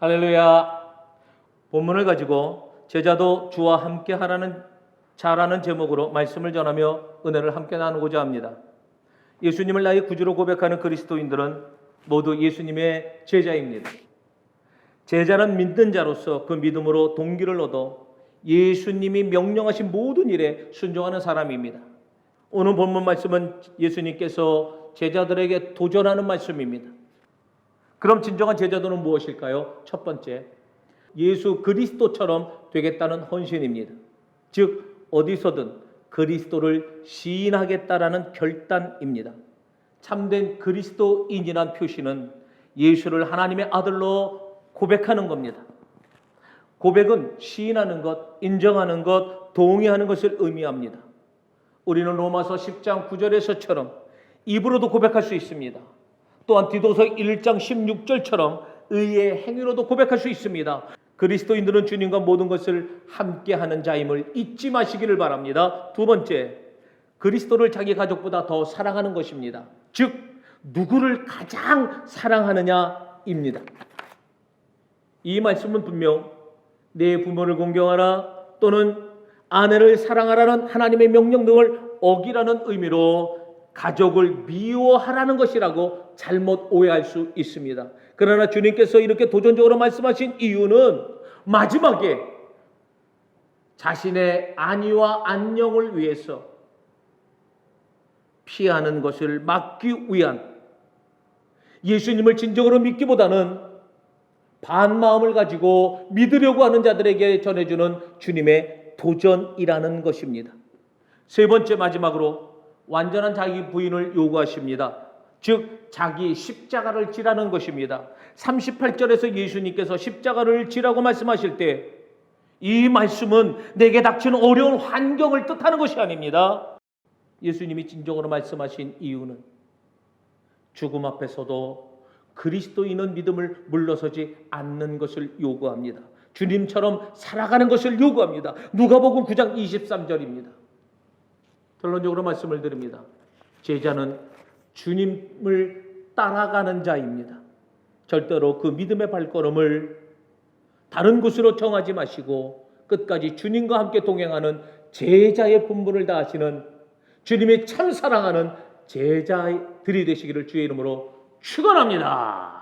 할렐루야. 본문을 가지고 제자도 주와 함께 하라는 잘하는 제목으로 말씀을 전하며 은혜를 함께 나누고자 합니다. 예수님을 나의 구주로 고백하는 그리스도인들은 모두 예수님의 제자입니다. 제자는 믿는 자로서 그 믿음으로 동기를 얻어 예수님이 명령하신 모든 일에 순종하는 사람입니다. 오늘 본문 말씀은 예수님께서 제자들에게 도전하는 말씀입니다. 그럼 진정한 제자도는 무엇일까요? 첫 번째, 예수 그리스도처럼 되겠다는 헌신입니다. 즉 어디서든 그리스도를 시인하겠다라는 결단입니다. 참된 그리스도인이란 표시는 예수를 하나님의 아들로 고백하는 겁니다. 고백은 시인하는 것, 인정하는 것, 동의하는 것을 의미합니다. 우리는 로마서 10장 9절에서처럼 입으로도 고백할 수 있습니다. 또한 디도서 1장 16절처럼 의의 행위로도 고백할 수 있습니다. 그리스도인들은 주님과 모든 것을 함께 하는 자임을 잊지 마시기를 바랍니다. 두 번째, 그리스도를 자기 가족보다 더 사랑하는 것입니다. 즉, 누구를 가장 사랑하느냐입니다. 이 말씀은 분명 내 부모를 공경하라 또는 아내를 사랑하라는 하나님의 명령 등을 어기라는 의미로 가족을 미워하라는 것이라고 잘못 오해할 수 있습니다. 그러나 주님께서 이렇게 도전적으로 말씀하신 이유는 마지막에 자신의 안위와 안녕을 위해서 피하는 것을 막기 위한 예수님을 진정으로 믿기보다는 반 마음을 가지고 믿으려고 하는 자들에게 전해주는 주님의 도전이라는 것입니다. 세 번째 마지막으로 완전한 자기 부인을 요구하십니다. 즉 자기 십자가를 지라는 것입니다. 38절에서 예수님께서 십자가를 지라고 말씀하실 때 이 말씀은 내게 닥치는 어려운 환경을 뜻하는 것이 아닙니다. 예수님이 진정으로 말씀하신 이유는 죽음 앞에서도 그리스도인은 믿음을 물러서지 않는 것을 요구합니다. 주님처럼 살아가는 것을 요구합니다. 누가복음 9장 23절입니다. 결론적으로 말씀을 드립니다. 제자는 주님을 따라가는 자입니다. 절대로 그 믿음의 발걸음을 다른 곳으로 정하지 마시고 끝까지 주님과 함께 동행하는 제자의 본분을 다하시는 주님의 참 사랑하는 제자들이 되시기를 주의 이름으로 축원합니다.